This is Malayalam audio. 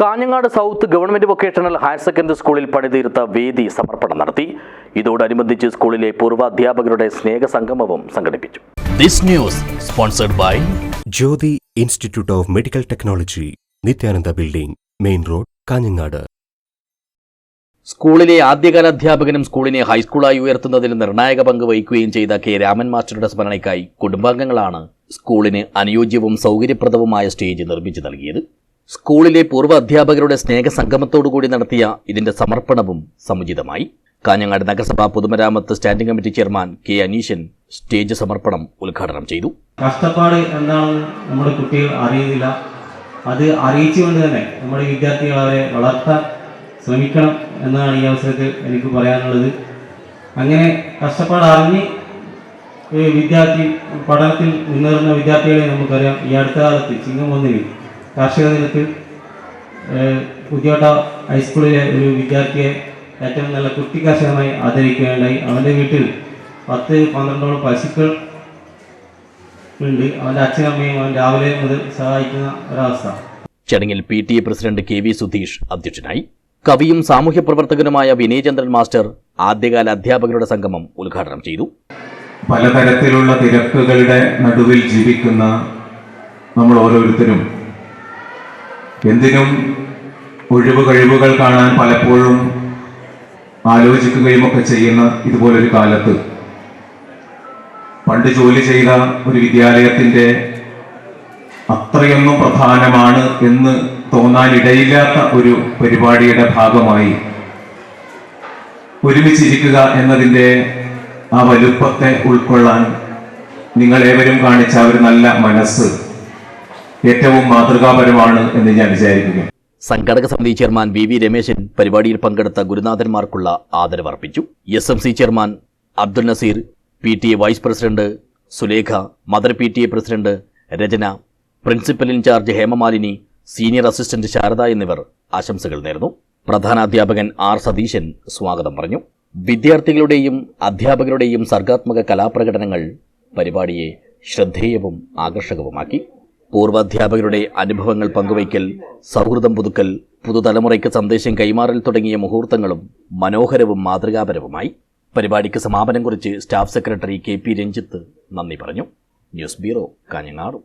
Kanhangad south government vocational higher secondary സ്കൂളിൽ പണിതീർത്ത വേദി സമർപ്പണം നടത്തി. ഇതോടനുബന്ധിച്ച് സ്കൂളിലെ പൂർവാധ്യാപകരുടെ സ്നേഹ സംഗമവും സംഘടിപ്പിച്ചു. This news sponsored by Jyothi institute of medical technology Nityananda building main road Kanhangad. സ്കൂളിലെ ആദ്യകാല അധ്യാപകനും സ്കൂളിനെ ഹൈസ്കൂളായി ഉയർത്തുന്നതിൽ നിർണായക പങ്ക് വഹിക്കുകയും ചെയ്ത കെ രാമൻ മാസ്റ്ററുടെ സ്മരണയ്ക്കായി കുടുംബാംഗങ്ങളാണ് സ്കൂളിന് അനുയോജ്യവും സൗകര്യപ്രദവുമായ സ്റ്റേജ് നിർമ്മിച്ചു നൽകിയത്. സ്കൂളിലെ പൂർവ അധ്യാപകരുടെ സ്നേഹസംഗമത്തോടുകൂടി നടത്തിയ ഇതിന്റെ സമർപ്പണവും സമുചിതമായി. കാഞ്ഞങ്ങാട് നഗരസഭാ പൊതുമരാമത്ത് standing committee chairman K Aneeshan stage സമർപ്പണം ഉദ്ഘാടനം ചെയ്തു. കഷ്ടപ്പാട് എന്താണെന്ന് നമ്മുടെ കുട്ടികൾ അറിയുന്നില്ല. അത് അറിയിച്ചുകൊണ്ട് തന്നെ നമ്മുടെ വിദ്യാർത്ഥികൾ അവരെ വളർത്താൻ ശ്രമിക്കണം എന്നാണ് ഈ അവസരത്തിൽ എനിക്ക് പറയാനുള്ളത്. അങ്ങനെ കഷ്ടപ്പാട് അറിഞ്ഞ് വിദ്യാർത്ഥി പഠനത്തിൽ മുന്നേറുന്ന വിദ്യാർത്ഥികളെ നമുക്കറിയാം. ഈ അടുത്ത കാലത്ത് ചിങ്ങം ഒന്നിന് കാർഷിക ദിനത്തിൽ പുതിയോട്ട ഹൈസ്കൂളിലെ ഒരു വിദ്യാർത്ഥിയെ ഏറ്റവും നല്ല കുട്ടി കർഷകമായി ആദരിക്കുകയുണ്ടായി. അവന്റെ വീട്ടിൽ പത്ത് പന്ത്രണ്ടോളം പശുക്കൾ ഉണ്ട്. അവന്റെ അച്ഛനമ്മയും അവൻ രാവിലെ മുതൽ സഹായിക്കുന്ന ഒരവസ്ഥ. ചടങ്ങിൽ P T A president K V Sudheesh അധ്യക്ഷനായി. കവിയും സാമൂഹ്യ പ്രവർത്തകനുമായ വിനയചന്ദ്രൻ മാസ്റ്റർ ആദ്യകാല അധ്യാപകരുടെ സംഗമം ഉദ്ഘാടനം ചെയ്തു. പലതരത്തിലുള്ള തിരക്കുകളുടെ നടുവിൽ ജീവിക്കുന്ന നമ്മൾ ഓരോരുത്തരും എന്തിനും ഒഴിവ് കഴിവുകൾ കാണാൻ പലപ്പോഴും ആലോചിക്കുകയും ഒക്കെ ചെയ്യുന്ന ഇതുപോലൊരു കാലത്ത്. പണ്ട് ജോലി ചെയ്ത ഒരു വിദ്യാലയത്തിന്റെ അത്രയൊന്നും പ്രധാനമാണ് എന്ന് തോന്നാനിടയില്ലാത്ത ഒരു പരിപാടിയുടെ ഭാഗമായി ഒരുമിച്ചിരിക്കുക എന്നതിന്റെ ആ വലുപ്പത്തെ ഉൾക്കൊള്ളാൻ നിങ്ങൾ ഏവരും കാണിച്ച ഒരു നല്ല മനസ്സ് ഏറ്റവും മാതൃകാപരമാണ് എന്ന് ഞാൻ വിചാരിക്കുന്നു. സംഘടക സമിതി ചെയർമാൻ വി വി രമേശൻ പരിപാടിയിൽ പങ്കെടുത്ത ഗുരുനാഥന്മാർക്കുള്ള ആദരവ് അർപ്പിച്ചു S M C chairman Abdul Naseer P T A vice president Sulekha mother P T A president Rachana principal in charge Hemamalini senior assistant Sarada എന്നിവർ ആശംസകൾ നേർന്നു. പ്രധാനാധ്യാപകൻ ആർ സതീശൻ സ്വാഗതം പറഞ്ഞു. വിദ്യാർത്ഥികളുടെയും അധ്യാപകരുടെയും സർഗാത്മക കലാപ്രകടനങ്ങൾ പരിപാടിയെ ശ്രദ്ധേയവും ആകർഷകവുമാക്കി. പൂർവാധ്യാപകരുടെ അനുഭവങ്ങൾ പങ്കുവയ്ക്കൽ സൗഹൃദം പുതുക്കൽ പുതുതലമുറയ്ക്ക് സന്ദേശം കൈമാറൽ തുടങ്ങിയ മുഹൂർത്തങ്ങളും മനോഹരവും മാതൃകാപരവുമായി. പരിപാടിക്ക് സമാപനം കുറിച്ച് staff secretary K P Ranjith നന്ദി പറഞ്ഞു. News bureau Kanhangad.